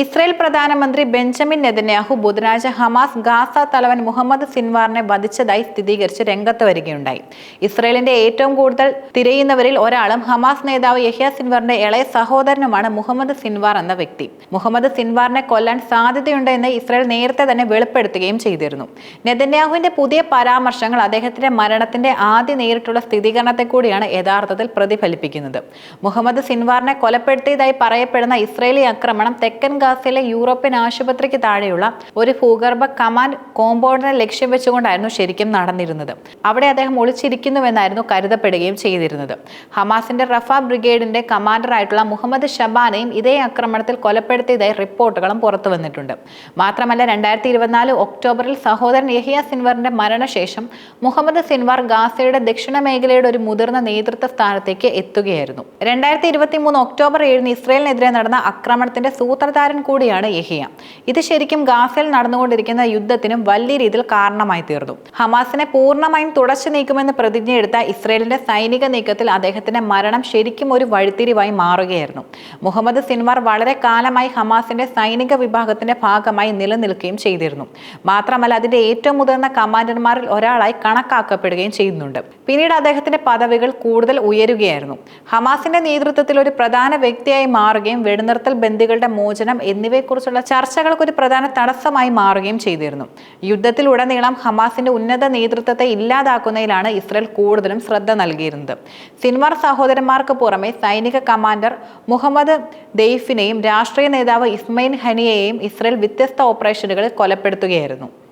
Israel പ്രധാനമന്ത്രി Benjamin Netanyahu ബുധനാഴ്ച Hamas Gaza തലവൻ മുഹമ്മദ് സിൻവാറിനെ വധിച്ചതായി സ്ഥിരീകരിച്ച് രംഗത്ത് വരികയുണ്ടായി. ഇസ്രയേലിന്റെ ഏറ്റവും കൂടുതൽ തിരയുന്നവരിൽ ഒരാളും ഹമാസ് നേതാവ് യഹ്യ സിൻവാറിന്റെ ഇളയ സഹോദരനുമാണ് മുഹമ്മദ് സിൻവാർ എന്ന വ്യക്തി. മുഹമ്മദ് സിൻവാറിനെ കൊല്ലാൻ സാധ്യതയുണ്ടെന്ന് ഇസ്രയേൽ നേരത്തെ തന്നെ വെളിപ്പെടുത്തുകയും ചെയ്തിരുന്നു. നെതന്യാഹുവിന്റെ പുതിയ പരാമർശങ്ങൾ അദ്ദേഹത്തിന്റെ മരണത്തിന്റെ ആദ്യ നേരിട്ടുള്ള സ്ഥിരീകരണത്തെ കൂടിയാണ് യഥാർത്ഥത്തിൽ പ്രതിഫലിപ്പിക്കുന്നത്. മുഹമ്മദ് സിൻവാറിനെ കൊലപ്പെടുത്തിയതായി പറയപ്പെടുന്ന ഇസ്രയേലി ആക്രമണം തെക്കൻ ഗാസയിലെ യൂറോപ്യൻ ആശുപത്രിക്ക് താഴെയുള്ള ഒരു ഭൂഗർഭ കമാൻഡ് കോമ്പൗണ്ടിനെ ലക്ഷ്യം വെച്ചുകൊണ്ടായിരുന്നു ശരിക്കും നടന്നിരുന്നത്. അവിടെ അദ്ദേഹം ഒളിച്ചിരിക്കുന്നുവെന്നായിരുന്നു കരുതപ്പെടുകയും ചെയ്തിരുന്നത്. ഹമാസിന്റെ റഫ ബ്രിഗേഡിന്റെ കമാൻഡറായിട്ടുള്ള മുഹമ്മദ് ഷബാനെയും ഇതേ ആക്രമണത്തിൽ കൊലപ്പെടുത്തിയതായി റിപ്പോർട്ടുകളും പുറത്തു വന്നിട്ടുണ്ട്. മാത്രമല്ല രണ്ടായിരത്തി ഇരുപത്തിനാല് ഒക്ടോബറിൽ സഹോദരൻ യഹിയ സിൻവറിന്റെ മരണശേഷം മുഹമ്മദ് സിൻവാർ ഗാസയുടെ ദക്ഷിണ മേഖലയുടെ ഒരു മുതിർന്ന നേതൃത്വ സ്ഥാനത്തേക്ക് എത്തുകയായിരുന്നു. രണ്ടായിരത്തി ഇരുപത്തി മൂന്ന് ഒക്ടോബർ ഏഴിന് ഇസ്രയേലിനെതിരെ നടന്ന ആക്രമണത്തിന്റെ സൂത്രധാരൻ കൂടിയാണ് യഹിയ. ഇത് ശരിക്കും ഗാസയിൽ നടന്നുകൊണ്ടിരിക്കുന്ന യുദ്ധത്തിനും വലിയ രീതിയിൽ കാരണമായി തീർന്നു. ഹമാസിനെ പൂർണമായും തുടച്ചു നീക്കുമെന്ന് പ്രതിജ്ഞയെടുത്ത ഇസ്രയേലിന്റെ സൈനിക നീക്കത്തിൽ അദ്ദേഹത്തിന്റെ മരണം ശരിക്കും ഒരു വഴിത്തിരിവായി മാറുകയായിരുന്നു. മുഹമ്മദ് സിൻവാർ വളരെ കാലമായി ഹമാസിന്റെ സൈനിക വിഭാഗത്തിന്റെ ഭാഗമായി നിലനിൽക്കുകയും ചെയ്തിരുന്നു. മാത്രമല്ല അതിന്റെ ഏറ്റവും മുതിർന്ന കമാൻഡർമാരിൽ ഒരാളായി കണക്കാക്കപ്പെടുകയും ചെയ്യുന്നുണ്ട്. പിന്നീട് അദ്ദേഹത്തിന്റെ പദവികൾ കൂടുതൽ ഉയരുകയായിരുന്നു. ഹമാസിന്റെ നേതൃത്വത്തിൽ ഒരു പ്രധാന വ്യക്തിയായി മാറുകയും വെടിനിർത്തൽ ബന്ദികളുടെ മോചനം എന്നിവയെക്കുറിച്ചുള്ള ചർച്ചകൾക്ക് ഒരു പ്രധാന തടസ്സമായി മാറുകയും ചെയ്തിരുന്നു. യുദ്ധത്തിലുടനീളം ഹമാസിന്റെ ഉന്നത നേതൃത്വത്തെ ഇല്ലാതാക്കുന്നതിലാണ് ഇസ്രയേൽ കൂടുതലും ശ്രദ്ധ നൽകിയിരുന്നത്. സിൻവാർ സഹോദരന്മാർക്ക് പുറമെ സൈനിക കമാൻഡർ മുഹമ്മദ് ദെയ്ഫിനെയും രാഷ്ട്രീയ നേതാവ് ഇസ്മൈൻ ഹനിയെയും ഇസ്രയേൽ വ്യത്യസ്ത ഓപ്പറേഷനുകളിൽ കൊലപ്പെടുത്തുകയായിരുന്നു.